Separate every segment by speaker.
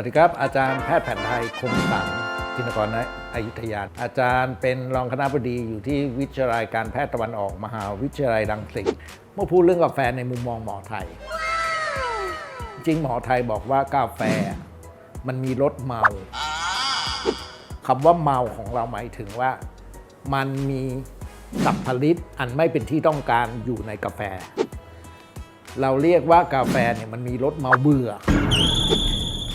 Speaker 1: วัสดีครับอาจารย์แพทย์แผนไทยคมสังจินกรณอยุธยา อาจารย์เป็นรองคณะบดีอยู่ที่วิทยาลัยการแพทย์ตะวันออกมหาวิทยาลัยรังสิตเมื่อพูดเรื่องกาแฟในมุมมองหมอไทย จริงหมอไทยบอกว่ากาแฟมันมีรสเมาคำว่าเมาของเราหมายถึงว่า มันมีสัพพลิตอันไม่เป็นที่ต้องการอยู่ในกาแฟ เราเรียกว่ากาแฟเนี่ยมันมีรสเมาเบื่อ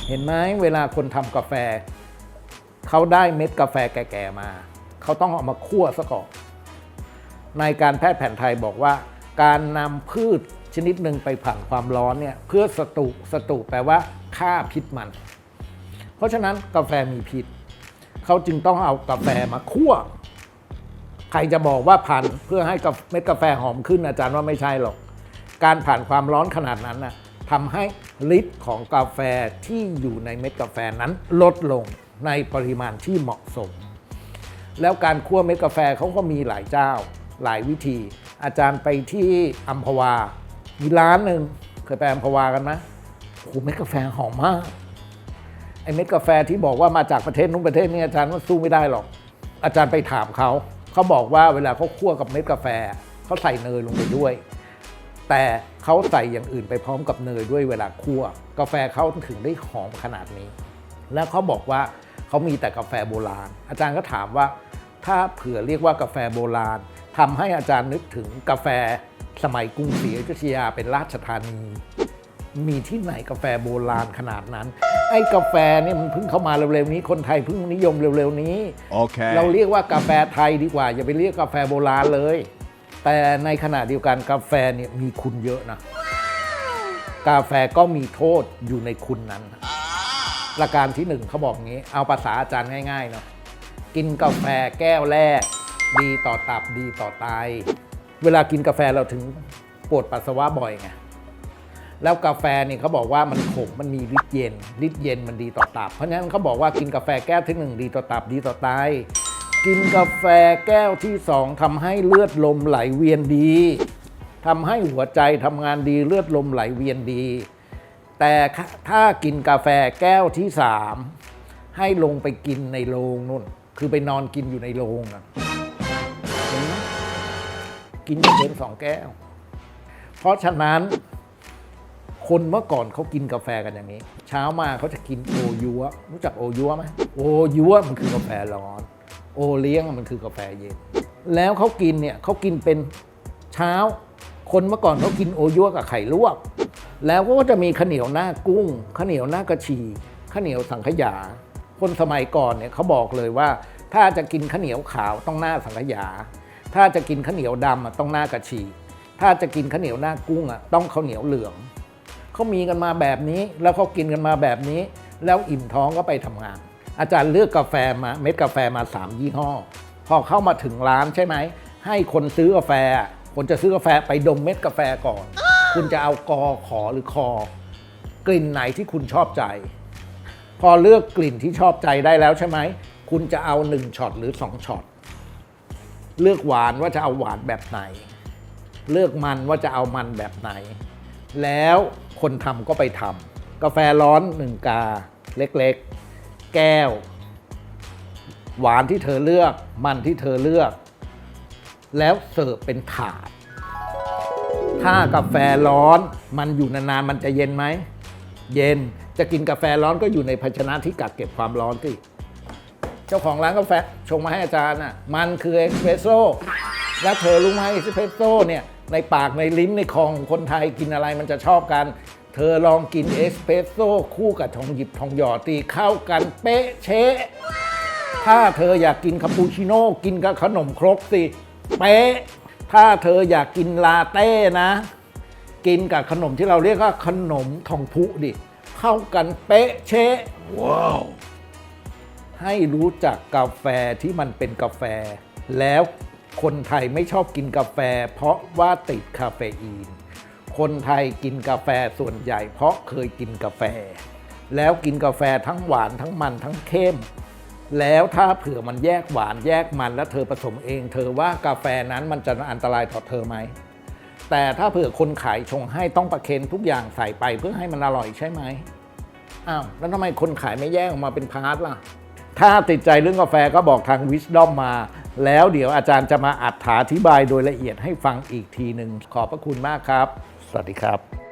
Speaker 1: เห็นไหมเวลาคนทำกาแฟ เขาได้เม็ดกาแฟแก่ๆมา เขาต้องเอามาคั่วซะก่อนในการแพทย์แผนไทยบอกว่า การนำพืชชนิดหนึ่งไปผ่านความร้อนเนี่ยเพื่อสตุสตุแปลว่าฆ่าพิษมัน เพราะฉะนั้นกาแฟมีพิษ เขาจึงต้องเอากาแฟมาคั่ว ใครจะบอกว่าผ่านเพื่อให้กาเม็ดกาแฟหอมขึ้นอาจารย์ว่าไม่ใช่หรอก การผ่านความร้อนขนาดนั้นนะ ทำให้ฤทธิ์ของกาแฟที่อยู่ในเม็ดกาแฟนั้นลดลงในปริมาณที่เหมาะสม แล้วการคั่วเม็ดกาแฟเขาก็มีหลายเจ้า หลายวิธี อาจารย์ไปที่อัมพวา มีร้านหนึ่งเคยไปอัมพวากันไหมโอ้โหเม็ดกาแฟหอมมากไอเม็ดกาแฟที่บอกว่ามาจากประเทศนู้นประเทศนี้อาจารย์ว่าสู้ไม่ได้หรอก อาจารย์ไปถามเขา เขาบอกว่าเวลาเขาคั่วกับเม็ดกาแฟเขาใส่เนยลงไปด้วย แต่เขาใส่อย่างอื่นไปพร้อมกับเนยด้วยเวลาคั่ว กาแฟเขาถึงได้หอมขนาดนี้ แล้วเขาบอกว่าเขามีแต่กาแฟโบราณ อาจารย์ก็ถามว่า ถ้าเผื่อเรียกว่ากาแฟโบราณทำให้อาจารย์นึกถึงกาแฟสมัยกรุงศรีอยุธยาเป็นราชธานี มีที่ไหนกาแฟโบราณขนาดนั้น ไอ้กาแฟเนี่ยมันเพิ่งเข้ามาเร็วๆนี้ คนไทยเพิ่งนิยมเร็วๆนี้
Speaker 2: Okay.
Speaker 1: เราเรียกว่ากาแฟไทยดีกว่า อย่าไปเรียกกาแฟโบราณเลย แต่ในขณะเดียวกันกาแฟเนี่ยมีคุณเยอะนะ กาแฟก็มีโทษอยู่ในคุณนั้นประการที่หนึ่งเขาบอกงี้ เอาภาษาอาจารย์ง่ายๆเนาะกินกาแฟแก้วแรก ดีต่อตับดีต่อไตเวลากินกาแฟเราถึงปวดปัสสาวะบ่อยไงแล้วกาแฟนี่เขาบอกว่ามันขมมันมีฤทธิ์เย็นฤทธิ์เย็นมันดีต่อตับ เพราะฉะนั้นเขาบอกว่ากินกาแฟแก้วที่หนึ่งดีต่อตับดีต่อไต กินกาแฟแก้วที่สองทำให้เลือดลมไหลเวียนดีทำให้หัวใจทำงานดีเลือดลมไหลเวียนดี แต่ถ้ากินกาแฟแก้วที่สามให้ลงไปกินในโรงนู่น คือไปนอนกินอยู่ในโรงนะเห็นไมกินเกินสองแก้ว เพราะฉะนั้น คนเมื่อก่อนเขากินกาแฟกันอย่างนี้ เช้ามาเขาจะกินโอยัวรู้จักโอยัวไหมโอยัวมันคือกาแฟร้อน โอเลี้ยงมันคือกาแฟเย็น แล้วเขากินเนี่ยเขากินเป็นเช้า คนเมื่อก่อนเขากินโอยัวกับไข่ลวก แล้วก็จะมีข้าวเหนียวหน้ากุ้งข้าวเหนียวหน้ากระชีข้าวเหนียวสังขยา คนสมัยก่อนเนี่ยเขาบอกเลยว่า ถ้าจะกินข้าวเหนียวขาวต้องหน้าสังขยา ถ้าจะกินข้าวเหนียวดำต้องหน้ากระชี ถ้าจะกินข้าวเหนียวหน้ากุ้งอะต้องข้าวเหนียวเหลืองเขามีกันมาแบบนี้แล้วเขากินกันมาแบบนี้ แล้วอิ่มท้องก็ไปทำงาน อาจารย์เลือกกาแฟมาเม็ดกาแฟมา 3 ยี่ห้อ พอเข้ามาถึงร้านใช่ไหม ให้คนซื้อกาแฟ คนจะซื้อกาแฟไปดมเม็ดกาแฟก่อน คุณจะเอากอขอหรือคอ กลิ่นไหนที่คุณชอบใจ พอเลือกกลิ่นที่ชอบใจได้แล้วใช่ไหม คุณจะเอา 1ช็อตหรือ 2ช็อตเลือกหวานว่าจะเอาหวานแบบไหน เลือกมันว่าจะเอามันแบบไหน แล้วคนทำก็ไปทำกาแฟร้อนหนึ่งกาเล็กๆ แก้ว หวานที่เธอเลือก มันที่เธอเลือก แล้วเสิร์ฟเป็นถาด ถ้ากาแฟร้อนมันอยู่นานๆมันจะเย็นไหม เย็นจะกินกาแฟร้อนก็อยู่ในภาชนะที่กักเก็บความร้อนที่เจ้าของร้านกาแฟชงมาให้อาจารย์น่ะมันคือเอสเปรสโซ่แล้วเธอรู้ไหมเอสเปรสโซ่เนี่ยในปากในลิ้นในคอของคนไทยกินอะไรมันจะชอบกัน เธอลองกินเอสเปรสโซ่คู่กับทองหยิบทองหยอดตีเข้ากันเป๊ะเชะ ถ้าเธออยากกินคาปูชิโน่กินกับขนมครกสิเป๊ะ ถ้าเธออยากกินลาเต้นะ กินกับขนมที่เราเรียกว่าขนมทองพุดิ เข้ากันเป๊ะเชะ
Speaker 2: Wow.
Speaker 1: ให้รู้จักกาแฟที่มันเป็นกาแฟ แล้วคนไทยไม่ชอบกินกาแฟ เพราะว่าติดคาเฟอีน คนไทยกินกาแฟส่วนใหญ่ เพราะเคยกินกาแฟ แล้วกินกาแฟทั้งหวานทั้งมันทั้งเข้ม แล้วถ้าเผื่อมันแยกหวานแยกมันแล้วเธอผสมเอง เธอว่ากาแฟนั้นมันจะอันตรายต่อเธอไหมแต่ถ้าเผื่อคนขายชงให้ต้องประเคนทุกอย่างใส่ไปเพื่อให้มันอร่อยใช่ไหมอ้าวแล้วทำไมคนขายไม่แยกออกมาเป็นพาร์ทล่ะ ถ้าติดใจเรื่องกาแฟก็บอกทาง Wisdom มา แล้วเดี๋ยวอาจารย์จะมาอัดถาอธิบายโดยละเอียดให้ฟังอีกทีหนึ่งขอบพระคุณมากครับ สวัสดีครับ